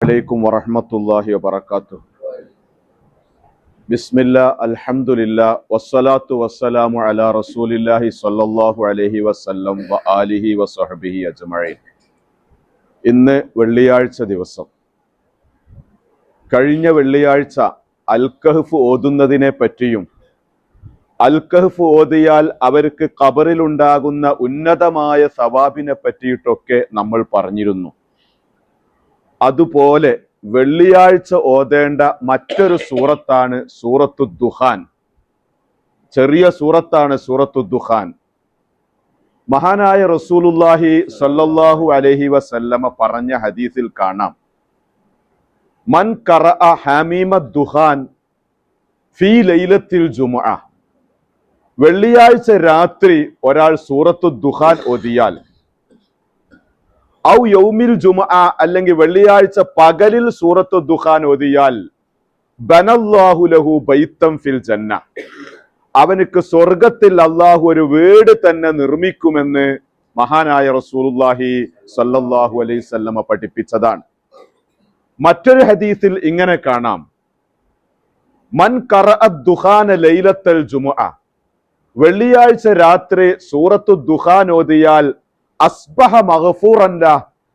അലൈക്കും വറഹമത്തല്ലാഹി വബർക്കാത്തു ബിസ്മില്ല അൽഹംദുലില്ല വസ്സലാത്തു വസ്സലാമു അല റസൂലില്ലാഹി സ്വല്ലല്ലാഹു അലൈഹി വസല്ലം വ ആലിഹി വസഹബിഹി അജ്മഈൻ. ഇന്ന് വെള്ളിയാഴ്ച ദിവസം. കഴിഞ്ഞ വെള്ളിയാഴ്ച അൽക്കഹഫ് ഓതുന്നതിനെ പറ്റിയും അൽക്കഹഫ് ഓതിയാൽ അവർക്ക് കബറിലുണ്ടാകുന്ന ഉന്നതമായ സവാബിനെ പറ്റിയിട്ടൊക്കെ നമ്മൾ പറഞ്ഞിരുന്നു. അതുപോലെ വെള്ളിയാഴ്ച ഓതേണ്ട മറ്റൊരു സൂറത്താണ് സൂറത്തു ദുഹാൻ. ചെറിയ സൂറത്താണ് സൂറത്തു ദുഹാൻ. മഹാനായ റസൂലുല്ലാഹി സല്ലല്ലാഹു അലഹി വസല്ലമ പറഞ്ഞ ഹദീസിൽ കാണാം. മൻ ഖറഅ ഹാമീമ ദുഹാൻ ഫി ലൈലത്തിൽ ജുമ വെള്ളിയാഴ്ച രാത്രി ഒരാൾ സൂറത്തു ദുഹാൻ ഓതിയാൽ ഔ യൗമിൽ ജുമുഅ അല്ലെങ്കിൽ വെള്ളിയാഴ്ച പകലിൽ സൂറത്ത് ദുഹാൻ ഓതിയാൽ ബനല്ലാഹു ലഹു ബൈത്തം ഫിൽ ജന്ന. അവനക്ക് സ്വർഗത്തിൽ അള്ളാഹു ഒരു വീട് തന്നെ നിർമ്മിക്കുമെന്ന് മഹാനായ റസൂലുള്ളാഹി സല്ലല്ലാഹു അലൈഹി വസല്ലമ പഠിപ്പിച്ചതാണ്. മറ്റൊരു ഹദീസിൽ ഇങ്ങനെ കാണാം. മൻ ദുഹാന ലൈലത്തൽ ജുമുഅ. വെള്ളിയാഴ്ച രാത്രി സൂറത്തു ദുഹാൻ ഓതിയാൽ അസ്ബഹ മഹഫൂറല്ല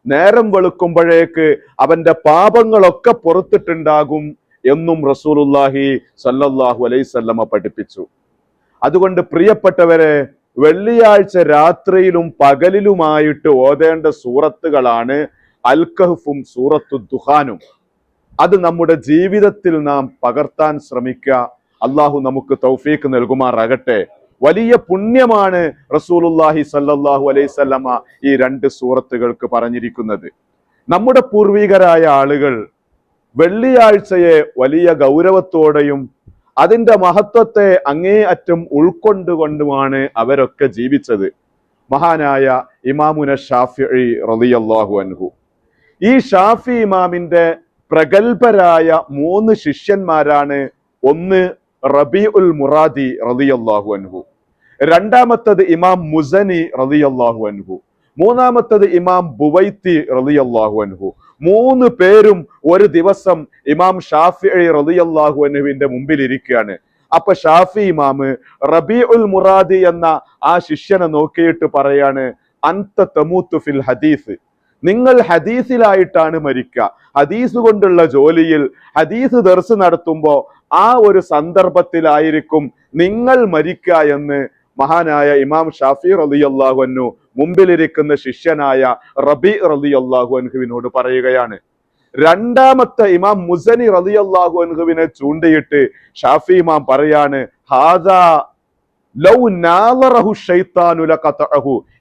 നേരം വെളുക്കുമ്പോഴേക്ക് അവന്റെ പാപങ്ങളൊക്കെ പുറത്തിട്ടുണ്ടാകും എന്നും റസൂലുല്ലാഹി സല്ലല്ലാഹു അലൈസല്ലമ പഠിപ്പിച്ചു. അതുകൊണ്ട് പ്രിയപ്പെട്ടവരെ വെള്ളിയാഴ്ച രാത്രിയിലും പകലിലുമായിട്ട് ഓതേണ്ട സൂറത്തുകളാണ് അൽക്കഹഫും സൂറത്തു ദുഹാനും. അത് നമ്മുടെ ജീവിതത്തിൽ നാം പകർത്താൻ ശ്രമിക്കുക. അള്ളാഹു നമുക്ക് തൗഫീക്ക് നൽകുമാറാകട്ടെ. വലിയ പുണ്യമാണ് റസൂലുല്ലാഹി സല്ലല്ലാഹു അലൈസല്ലമ ഈ രണ്ട് സൂറത്തുകൾക്ക് പറഞ്ഞിരിക്കുന്നത്. നമ്മുടെ പൂർവികരായ ആളുകൾ വെള്ളിയാഴ്ചയെ വലിയ ഗൗരവത്തോടെയും അതിന്റെ മഹത്വത്തെ അങ്ങേയറ്റം ഉൾക്കൊണ്ടുകൊണ്ടുമാണ് അവരൊക്കെ ജീവിച്ചത്. മഹാനായ ഇമാമുന ഷാഫി റളിയല്ലാഹു അൻഹു. ഈ ഷാഫി ഇമാമിന്റെ പ്രഗത്ഭരായ മൂന്ന് ശിഷ്യന്മാരാണ് ഒന്ന് റബി ഉൽ മുറാദി റളിയല്ലാഹു അൻഹു. രണ്ടാമത്തത് ഇമാം മുസനി റളിയല്ലാഹു അൻഹു. മൂന്നാമത്തത് ഇമാം ബുവൈത്തി റളിയല്ലാഹു അൻഹു. മൂന്ന് പേരും ഒരു ദിവസം ഇമാം ഷാഫി റളിയല്ലാഹു അൻഹുവിന്റെ മുമ്പിൽ ഇരിക്കുകയാണ് അപ്പൊ ഷാഫി ഇമാമ് റബി ഉൽ മുറാദി എന്ന ആ ശിഷ്യനെ നോക്കിയിട്ട് പറയാണ് അന്ത തമൂത്തു ഫിൽ ഹദീസ്. നിങ്ങൾ ഹദീസിലായിട്ടാണ് മരിക്കുക. ഹദീസ് കൊണ്ടുള്ള ജോലിയിൽ ഹദീസ് ദർസ് നടത്തുമ്പോ ആ ഒരു സന്ദർഭത്തിലായിരിക്കും നിങ്ങൾ മരിക്കുക എന്ന് മഹാനായ ഇമാം ഷാഫി റലി അള്ളാഹുനു മുമ്പിലിരിക്കുന്ന ശിഷ്യനായ റബി റലി അള്ളാഹു അൻഹുവിനോട് പറയുകയാണ്. രണ്ടാമത്തെ ഇമാം മുസനി റലി അള്ളാഹു അൻഹുവിനെ ചൂണ്ടിയിട്ട് ഷാഫി ഇമാം പറയാണ് ഹാദാ ലൗ നാലറഹു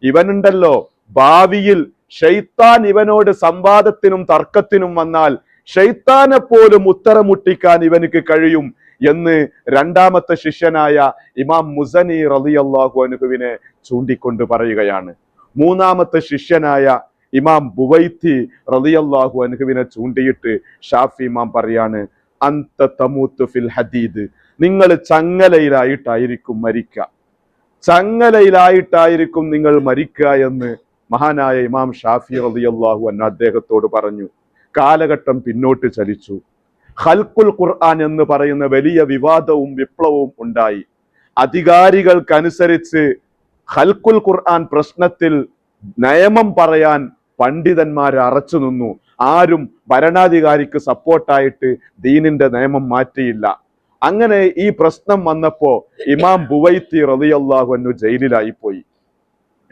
ഇവനുണ്ടല്ലോ ഭാവിയിൽ ഷെയ്ത്താൻ ഇവനോട് സംവാദത്തിനും തർക്കത്തിനും വന്നാൽ ഷെയ്ത്താനെ പോലും ഉത്തരമുട്ടിക്കാൻ ഇവനക്ക് കഴിയും എന്ന് രണ്ടാമത്തെ ശിഷ്യനായ ഇമാം മുസനി റളിയല്ലാഹു അൻഹുവിനെ ചൂണ്ടിക്കൊണ്ട് പറയുകയാണ്. മൂന്നാമത്തെ ശിഷ്യനായ ഇമാം ബുവൈത്തി റളിയല്ലാഹു അൻഹുവിനെ ചൂണ്ടിയിട്ട് ഷാഫി ഇമാം പറയാണ് അന്ത തമൂത്ത് ഫിൽ ഹദീദ്. നിങ്ങൾ ചങ്ങലയിലായിട്ടായിരിക്കും മരിക്കുക ചങ്ങലയിലായിട്ടായിരിക്കും നിങ്ങൾ മരിക്കുക എന്ന് മഹാനായ ഇമാം ഷാഫി റളിയല്ലാഹു അൻഹു അദ്ദേഹത്തോട് പറഞ്ഞു. കാലഘട്ടം പിന്നോട്ട് ചലിച്ചു. ഹൽക്കുൽ ഖുർആൻ എന്ന് പറയുന്ന വലിയ വിവാദവും വിപ്ലവവും ഉണ്ടായി. അധികാരികൾക്കനുസരിച്ച് ഹൽക്കുൽ ഖുർആൻ പ്രശ്നത്തിൽ നിയമം പറയാൻ പണ്ഡിതന്മാർ അറച്ചു നിന്നു. ആരും ഭരണാധികാരിക്ക് സപ്പോർട്ടായിട്ട് ദീനിന്റെ നിയമം മാറ്റിയില്ല. അങ്ങനെ ഈ പ്രശ്നം വന്നപ്പോ ഇമാം ബുവൈത്തി റളിയല്ലാഹു അൻഹു ജയിലിലായി പോയി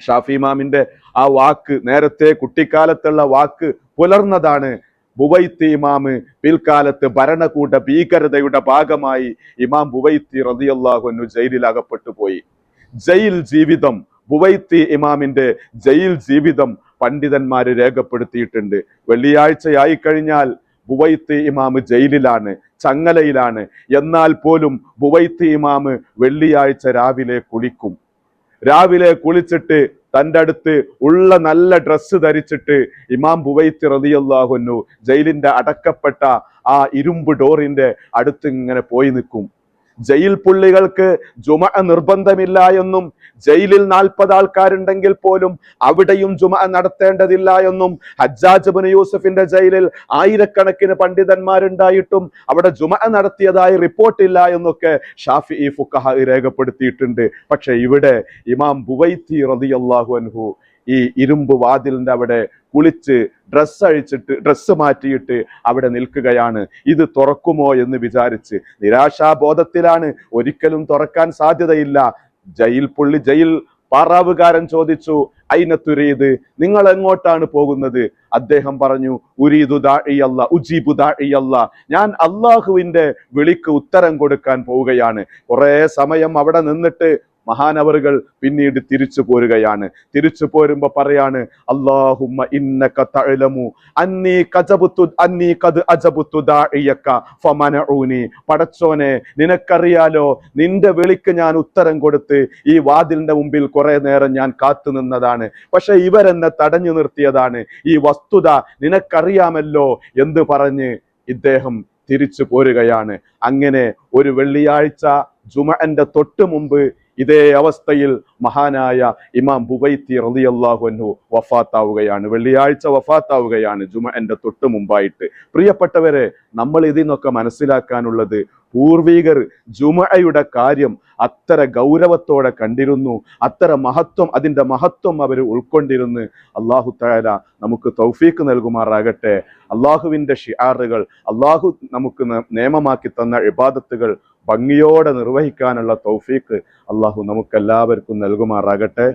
ഷാഫി ഇമാമിന്റെ ആ വാക്ക് നേരത്തെ കുട്ടിക്കാലത്തുള്ള വാക്ക് പുലർന്നതാണ് ബുവൈത്തി ഇമാമ് പിൽക്കാലത്ത് ഭരണകൂട ഭീകരതയുടെ ഭാഗമായി ഇമാം ബുവൈത്തി റളിയല്ലാഹു ജയിലിൽ അകപ്പെട്ടു പോയി. ജയിൽ ജീവിതം ബുവൈത്തി ഇമാമിന്റെ ജയിൽ ജീവിതം പണ്ഡിതന്മാര് രേഖപ്പെടുത്തിയിട്ടുണ്ട്. വെള്ളിയാഴ്ചയായി കഴിഞ്ഞാൽ ബുവൈത്തി ഇമാമ് ജയിലിലാണ് ചങ്ങലയിലാണ്. എന്നാൽ പോലും ബുവൈത്തി ഇമാമ് വെള്ളിയാഴ്ച രാവിലെ കുളിക്കും. രാവിലെ കുളിച്ചിട്ട് തന്റെ അടുത്ത് ഉള്ള നല്ല ഡ്രസ്സ് ധരിച്ചിട്ട് ഇമാം ബുവൈത്തി റതിയല്ലാഹുന്നു ജയിലിന്റെ അടക്കപ്പെട്ട ആ ഇരുമ്പ് ഡോറിന്റെ അടുത്ത് ഇങ്ങനെ പോയി നിൽക്കും. ജയിൽ പുള്ളികൾക്ക് ജുമ നിർബന്ധമില്ല എന്നും ജയിലിൽ നാൽപ്പത് ആൾക്കാരുണ്ടെങ്കിൽ പോലും അവിടെയും ജുമ നടത്തേണ്ടതില്ല എന്നും ഹജ്ജാജ് ബുൻ യൂസഫിന്റെ ജയിലിൽ ആയിരക്കണക്കിന് പണ്ഡിതന്മാരുണ്ടായിട്ടും അവിടെ ജുമ നടത്തിയതായി റിപ്പോർട്ടില്ല എന്നൊക്കെ ഷാഫി ഈ ഫുക്കഹ രേഖപ്പെടുത്തിയിട്ടുണ്ട്. പക്ഷെ ഇവിടെ ഇമാം ബുവൈത്തി റളിയല്ലാഹു അൻഹു ഈ ഇരുമ്പ് വാതിലിന്റെ അവിടെ കുളിച്ച് ഡ്രസ്സ് അഴിച്ചിട്ട് ഡ്രസ്സ് മാറ്റിയിട്ട് അവിടെ നിൽക്കുകയാണ്. ഇത് തുറക്കുമോ എന്ന് വിചാരിച്ച് നിരാശാബോധത്തിലാണ്. ഒരിക്കലും തുറക്കാൻ സാധ്യതയില്ല. ജയിൽ പുള്ളി ജയിൽ പാറാവുകാരൻ ചോദിച്ചു അയിനത്തുരീത് നിങ്ങൾ എങ്ങോട്ടാണ് പോകുന്നത്? അദ്ദേഹം പറഞ്ഞു ഉരീദു ദാഴിയല്ല ഉജീബു ദാഴിയല്ല ഞാൻ അള്ളാഹുവിന്റെ വിളിക്ക് ഉത്തരം കൊടുക്കാൻ പോവുകയാണ്. കുറേ സമയം അവിടെ നിന്നിട്ട് മഹാനവറുകൾ പിന്നീട് തിരിച്ചു പോരുകയാണ്. തിരിച്ചു പോരുമ്പോ പറയാണ് അള്ളാഹുമ്മ ഇന്നക തഅലമു ഖദ് പടച്ചോനെ നിനക്കറിയാലോ നിന്റെ വിളിക്ക് ഞാൻ ഉത്തരം കൊടുത്ത് ഈ വാതിലിന്റെ മുമ്പിൽ കുറെ നേരം ഞാൻ കാത്തു നിന്നതാണ്. പക്ഷെ ഇവരെന്നെ തടഞ്ഞു നിർത്തിയതാണ്. ഈ വസ്തുത നിനക്കറിയാമല്ലോ എന്ന് പറഞ്ഞ് ഇദ്ദേഹം തിരിച്ചു പോരുകയാണ്. അങ്ങനെ ഒരു വെള്ളിയാഴ്ച ജുമഅന്റെ തൊട്ട് മുമ്പ് ഇതേ അവസ്ഥയിൽ മഹാനായ ഇമാം ബുബൈത്തി റളിയല്ലാഹു അൻഹു വഫാത്താവുകയാണ്. വെള്ളിയാഴ്ച വഫാത്താവുകയാണ് ജുമഅന്റെ തൊട്ട് മുമ്പായിട്ട്. പ്രിയപ്പെട്ടവരെ നമ്മൾ ഇതിൽ നിന്നൊക്കെ മനസ്സിലാക്കാനുള്ളത് പൂർവീകർ ജുമഅയുടെ കാര്യം അത്ര ഗൗരവത്തോടെ കണ്ടിരുന്നു അത്ര മഹത്വം അതിന്റെ മഹത്വം അവർ ഉൾക്കൊണ്ടിരുന്ന് അള്ളാഹു തആല നമുക്ക് തൗഫീക്ക് നൽകുമാറാകട്ടെ. അള്ളാഹുവിന്റെ ഷിയാറുകൾ അള്ളാഹു നമുക്ക് നിയമമാക്കി തന്ന ഇബാദത്തുകൾ ഭംഗിയോടെ നിർവഹിക്കാനുള്ള തൗഫീക്ക് അള്ളാഹു നമുക്കെല്ലാവർക്കും നൽകുമാറാകട്ടെ.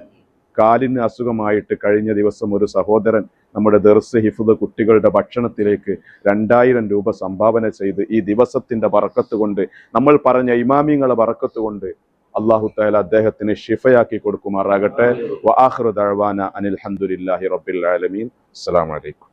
കാലിന് അസുഖമായിട്ട് കഴിഞ്ഞ ദിവസം ഒരു സഹോദരൻ നമ്മുടെ ദർസ് ഹിഫുദ് കുട്ടികളുടെ ഭക്ഷണത്തിലേക്ക് രണ്ടായിരം രൂപ സംഭാവന ചെയ്ത് ഈ ദിവസത്തിന്റെ വറക്കത്ത് കൊണ്ട് നമ്മൾ പറഞ്ഞ ഇമാമിങ്ങളെ വറക്കത്ത് കൊണ്ട് അള്ളാഹു താല അദ്ദേഹത്തിന് ഷിഫയാക്കി കൊടുക്കുമാറാകട്ടെ. വആഖിറു ദഅവാന അനിൽ ഹന്ദുലില്ലാഹി റബ്ബിൽ ആലമീൻ. അസ്സലാമു അലൈക്കും.